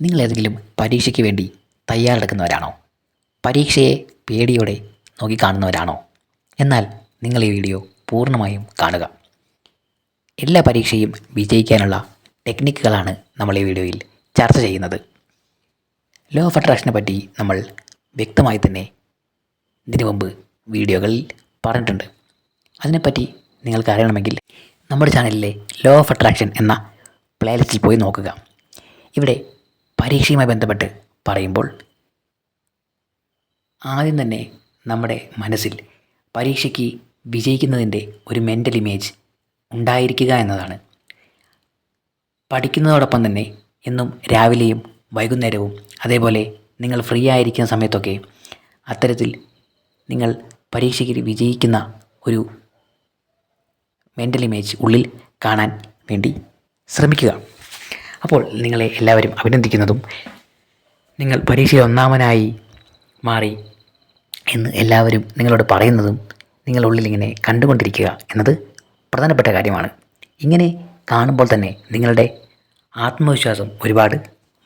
നിങ്ങൾ ഏതെങ്കിലും പരീക്ഷയ്ക്ക് വേണ്ടി തയ്യാറെടുക്കുന്നവരാണോ? പരീക്ഷയെ പേടിയോടെ നോക്കിക്കാണുന്നവരാണോ? എന്നാൽ നിങ്ങൾ ഈ വീഡിയോ പൂർണമായും കാണുക. എല്ലാ പരീക്ഷയും വിജയിക്കാനുള്ള ടെക്നിക്കുകളാണ് നമ്മൾ ഈ വീഡിയോയിൽ ചർച്ച ചെയ്യുന്നത്. ലോ ഓഫ് അട്രാക്ഷനെ പറ്റി നമ്മൾ വ്യക്തമായി തന്നെ ഇതിനു മുമ്പ് വീഡിയോകളിൽ പറഞ്ഞിട്ടുണ്ട്. അതിനെപ്പറ്റി നിങ്ങൾക്ക് അറിയണമെങ്കിൽ നമ്മുടെ ചാനലിലെ ലോ ഓഫ് അട്രാക്ഷൻ എന്ന പ്ലേലിസ്റ്റിൽ പോയി നോക്കുക. ഇവിടെ പരീക്ഷയുമായി ബന്ധപ്പെട്ട് പറയുമ്പോൾ ആദ്യം തന്നെ നമ്മുടെ മനസ്സിൽ പരീക്ഷയ്ക്ക് വിജയിക്കുന്നതിന്റെ ഒരു മെന്റൽ ഇമേജ് ഉണ്ടായിരിക്കുക എന്നതാണ്. പഠിക്കുന്നതോടൊപ്പം തന്നെ എന്നും രാവിലെയും വൈകുന്നേരവും അതേപോലെ നിങ്ങൾ ഫ്രീ ആയിരിക്കുന്ന സമയത്തൊക്കെ അത്തരത്തിൽ നിങ്ങൾ പരീക്ഷയ്ക്ക് വിജയിക്കുന്ന ഒരു മെന്റൽ ഇമേജ് ഉള്ളിൽ കാണാൻ വേണ്ടി ശ്രമിക്കുക. അപ്പോൾ നിങ്ങളെ എല്ലാവരും അഭിനന്ദിക്കുന്നതും നിങ്ങൾ പരീക്ഷയിൽ ഒന്നാമനായി മാറി എന്ന് എല്ലാവരും നിങ്ങളോട് പറയുന്നതും നിങ്ങളുള്ളിൽ ഇങ്ങനെ കണ്ടുകൊണ്ടിരിക്കുക എന്നത് പ്രധാനപ്പെട്ട കാര്യമാണ്. ഇങ്ങനെ കാണുമ്പോൾ തന്നെ നിങ്ങളുടെ ആത്മവിശ്വാസം ഒരുപാട്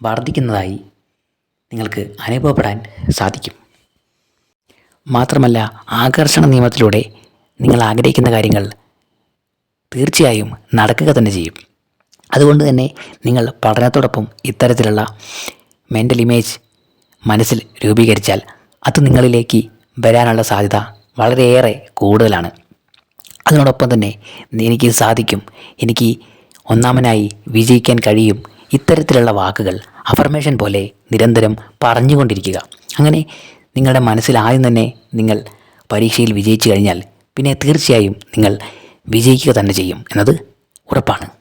വർദ്ധിക്കുന്നതായി നിങ്ങൾക്ക് അനുഭവപ്പെടാൻ സാധിക്കും. മാത്രമല്ല ആകർഷണ നിയമത്തിലൂടെ നിങ്ങൾ ആഗ്രഹിക്കുന്ന കാര്യങ്ങൾ തീർച്ചയായും നടക്കുക തന്നെ ചെയ്യും. അതുകൊണ്ട് തന്നെ നിങ്ങൾ പഠനത്തോടൊപ്പം ഇത്തരത്തിലുള്ള മെന്റൽ ഇമേജ് മനസ്സിൽ രൂപീകരിച്ചാൽ അത് നിങ്ങളിലേക്ക് വരാനുള്ള സാധ്യത വളരെയേറെ കൂടുതലാണ്. അതിനോടൊപ്പം തന്നെ എനിക്ക് സാധിക്കും. എനിക്ക് ഒന്നാമനായി വിജയിക്കാൻ കഴിയും. ഇത്തരത്തിലുള്ള വാക്കുകൾ അഫർമേഷൻ പോലെ നിരന്തരം പറഞ്ഞുകൊണ്ടിരിക്കുക. അങ്ങനെ നിങ്ങളുടെ മനസ്സിൽ ആദ്യം തന്നെ നിങ്ങൾ പരീക്ഷയിൽ വിജയിച്ചു കഴിഞ്ഞാൽ പിന്നെ തീർച്ചയായും നിങ്ങൾ വിജയിക്കുക തന്നെ ചെയ്യും. എന്നത് ഉറപ്പാണ്.